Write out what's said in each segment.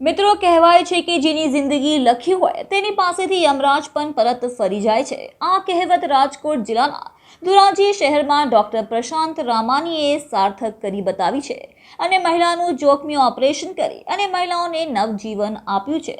મિત્રો, કહેવાય છે કે જેની જિંદગી લખી હોય, તેની પાસેથી યમરાજ પણ પરત ફરી જાય છે. આ કહેવત રાજકોટ જિલ્લાના ધોરાજી શહેરમાં ડોક્ટર પ્રશાંત રામાનીએ સાર્થક કરી બતાવી છે અને મહિલાનું જોખમી ઓપરેશન કરી અને મહિલાઓને નવજીવન આપ્યું છે.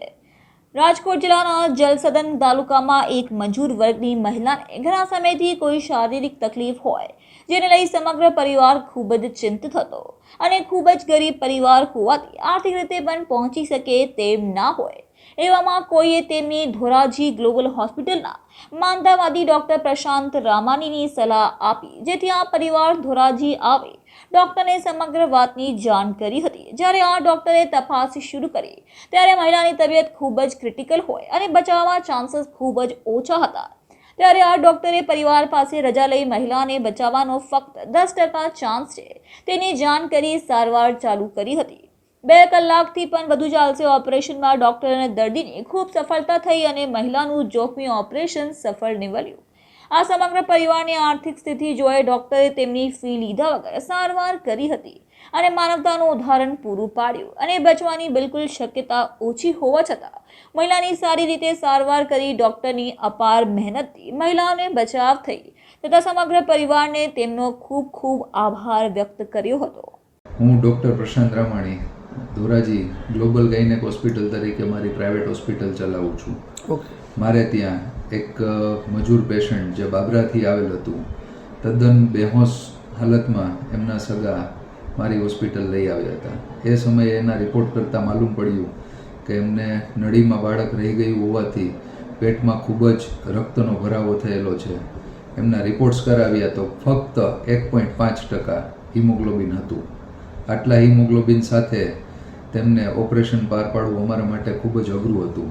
રાજકોટ જિલ્લાના જલસદન તાલુકામાં એક મજૂર વર્ગની મહિલાને ઘણા સમયથી કોઈ શારીરિક તકલીફ હોય, જેને લઈ સમગ્ર પરિવાર ખૂબ જ ચિંતિત હતો અને ખૂબ જ ગરીબ પરિવાર હોવાથી આર્થિક રીતે પણ પહોંચી શકે તેમ ના હોય. એવામાં કોઈએ તેમની ધોરાજી ગ્લોબલ હોસ્પિટલના માનતાવાદી ડૉક્ટર પ્રશાંત રામાનીની સલાહ આપી, જેથી આ પરિવાર ધોરાજી આવે. ડૉક્ટરને સમગ્ર વાતની જાણ કરી હતી. જ્યારે આ ડૉક્ટરે તપાસ શરૂ કરી, ત્યારે મહિલાની તબિયત ખૂબ જ ક્રિટિકલ હોય અને બચાવવા ચાન્સીસ ખૂબ જ ઓછા હતા. ત્યારે આ ડૉક્ટરે પરિવાર પાસે રજા લઈ મહિલાને બચાવવાનો ફક્ત દસ ટકા ચાન્સ છે. તેની જાણ કરી સારવાર ચાલુ કરી હતી. બે કલાકથી પણ વધુ ચાલશે ઓપરેશનમાં. ડૉક્ટર અને દર્દીની ખૂબ સફળતા થઈ અને મહિલાનું જોખમી ઓપરેશન સફળ નીવડ્યું. આ સમગ્ર પરિવારની આર્થિક સ્થિતિ જોઈ ડૉક્ટરે તેમની ફી લીધા વગર સારવાર કરી હતી અને માનવતાનું ઉદાહરણ પૂરું પાડ્યું અને બચવાની બિલકુલ શક્યતા ઓછી હોવા છતાં મહિલાની સારી રીતે સારવાર કરી ડૉક્ટરની અપાર મહેનતથી મહિલાઓને બચાવ થઈ તથા સમગ્ર પરિવારને તેમનો ખૂબ ખૂબ આભાર વ્યક્ત કર્યો હતો. હું doctor Prashant Ramani Dhoraji global gynaec hospital તરીકે મારી પ્રાઇવેટ હોસ્પિટલ ચલાવું છું. ઓકે મારે ત્યાં એક મજૂર પેશન્ટ જે બાબરાથી આવેલ હતું તદ્દન બેહોશ હાલતમાં એમના સગા મારી હોસ્પિટલ લઈ આવ્યા હતા. એ સમયે એના રિપોર્ટ કરતાં માલુમ પડ્યું કે એમને નળીમાં બાળક રહી ગયું હોવાથી પેટમાં ખૂબ જ રક્તનો ભરાવો થયેલો છે. એમના રિપોર્ટ્સ કરાવ્યા તો ફક્ત એક પોઈન્ટ પાંચ ટકા હિમોગ્લોબિન હતું. આટલા હિમોગ્લોબિન સાથે તેમને ઓપરેશન પાર પાડવું અમારા માટે ખૂબ જ અઘરું હતું.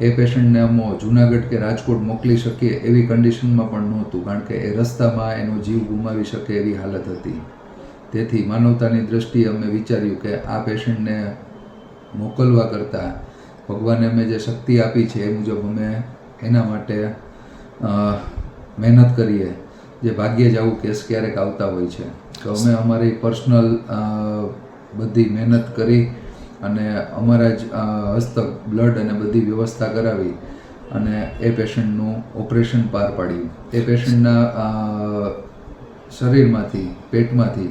એ પેશન્ટને અમો જુનાગઢ કે રાજકોટ મોકલી શકીએ એવી કન્ડિશનમાં પણ નહોતું, કારણ કે એ રસ્તામાં એનો જીવ ગુમાવી શકે એવી હાલત હતી. તેથી માનવતાની દ્રષ્ટિએ અમે વિચાર્યું કે આ પેશન્ટને મોકલવા કરતાં ભગવાને અમે જે શક્તિ આપી છે એ મુજબ અમે એના માટે મહેનત કરીએ. જે ભાગ્યે જ આવું કેસ ક્યારેક આવતા હોય છે. તો અમે અમારી પર્સનલ બધી મહેનત કરી અને અમારા જ હસ્તક બ્લડ અને બધી વ્યવસ્થા કરાવી અને એ પેશન્ટનું ઓપરેશન પાર પાડ્યું. એ પેશન્ટના શરીરમાંથી પેટમાંથી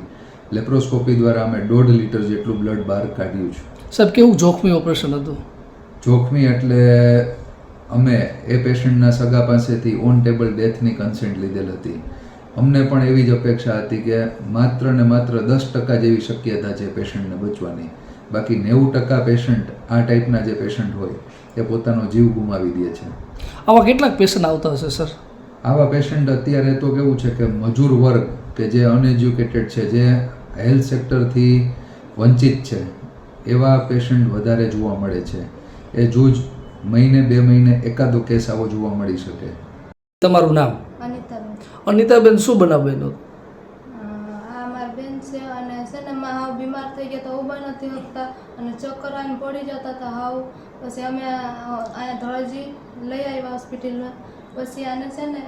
લેપ્રોસ્કોપી દ્વારા અમે દોઢ લીટર જેટલું બ્લડ બહાર કાઢ્યું છે. સાહેબ કેવું જોખમી ઓપરેશન હતું? જોખમી એટલે અમે એ પેશન્ટના સગા પાસેથી ઓન ટેબલ ડેથની કન્સેન્ટ લીધેલ હતી. અમને પણ એવી જ અપેક્ષા હતી કે માત્ર ને માત્ર દસ ટકા જેવી શક્યતા છે પેશન્ટને બચવાની. બાકી નેવું ટકા પેશન્ટ આ ટાઈપના જે પેશન્ટ હોય એ પોતાનો જીવ ગુમાવી દે છે. આવા કેટલાક પેશન્ટ આવતા હશે સર? આવા પેશન્ટ અત્યારે તો કેવું છે કે મજૂર વર્ગ કે જે અનએજ્યુકેટેડ છે જે હેલ્થ સેક્ટરથી વંચિત છે એવા પેશન્ટ વધારે જોવા મળે છે. એ જૂજ મહિને બે મહિને એકાદો કેસ આવો જોવા મળી શકે. તમારું નામ? અનિતાબેન શું બનાવ આ મારી બેન છે અને છે ને માં હાવ બીમાર થઈ ગયા તો ઊભા નથી શકતા અને ચક્કર આવીને પડી જતા હતા હાવ. પછી અમે અહીંયા ધોળજી લઈ આવ્યા હોસ્પિટલમાં. પછી આને છે ને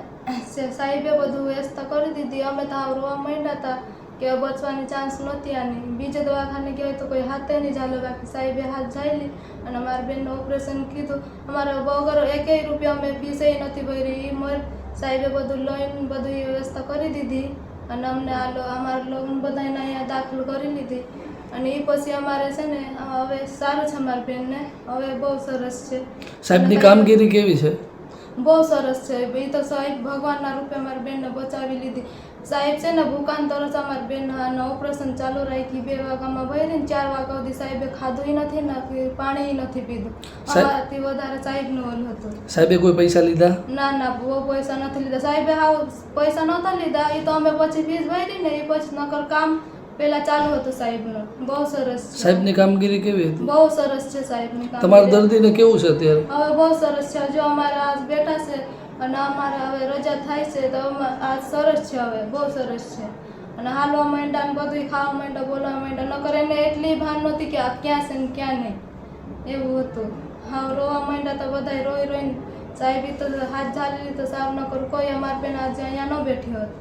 સાહેબે બધું વ્યવસ્થા કરી દીધી. અમે તો હાવ રોવા માંડ્યા હતા કે બચવાની ચાન્સ નહોતી આની. બીજે દવાખાને ગયા તો કોઈ હાથે નહીં ચાલે. બાકી સાહેબે હાથ જાયલી અને મારા બેનનું ઓપરેશન કીધું. અમારે વગર એકેય રૂપિયા અમે ફીસે નથી ભરી એ મર સાહેબે બધું લઈને બધી વ્યવસ્થા કરી દીધી. અને અમને આ અમારા લોન બધાને અહીંયા દાખલ કરી લીધી. અને એ પછી અમારે છે ને હવે સારું છે અમારી બેનને. હવે બહુ સરસ છે. સાહેબની કામગીરી કેવી છે? બહુ સરસ છે. એ તો સાહેબ ભગવાનના રૂપે મારી બેનને બચાવી લીધી. સાહેબ છે ને ભૂકાન તરસ અમારી બેન ઓપરેશન ચાલુ રાખી બે વાગ્યામાં ભરી ને ચાર વાગ્યા સુધી સાહેબે ખાધું નથી નાખ્યું પાણી નથી પીધું. અમારાથી વધારે સાહેબનું ઓલું હતું. સાહેબે કોઈ પૈસા લીધા? ના ના બહુ પૈસા નથી લીધા. સાહેબે હાવ પૈસા નહોતા લીધા. એ તો અમે પછી ફીસ ભરી ને એ પછી નકર કામ પેલા ચાલુ હતું સાહેબ બહુ સરસ છે. સાહેબની કામગીરી કેવી હતી? બહુ સરસ છે સાહેબની કામ તમારા દર્દીને કેવું છે અત્યારે? હવે બહુ સરસ છે. જો અમારે આજ બેઠા છે અને અમારે હવે રજા થાય છે તો આજ સરસ છે હવે. બહુ સરસ છે. અને હાલવા માંડ્યા ને બધું ખાવા માંડ્યા બોલવા માંડ્યા. નકર એને એટલી ભાન નહોતી કે આ ક્યાં છે ને ક્યાં નહીં. એવું હતું. હા રોવા માંડ્યા તો બધા રોઈ રોઈને સાહેબ તો હાથ ઝાલી તો સારું ન કરું કોઈ અમારા બેન આજે અહીંયા ન બેઠી હોત.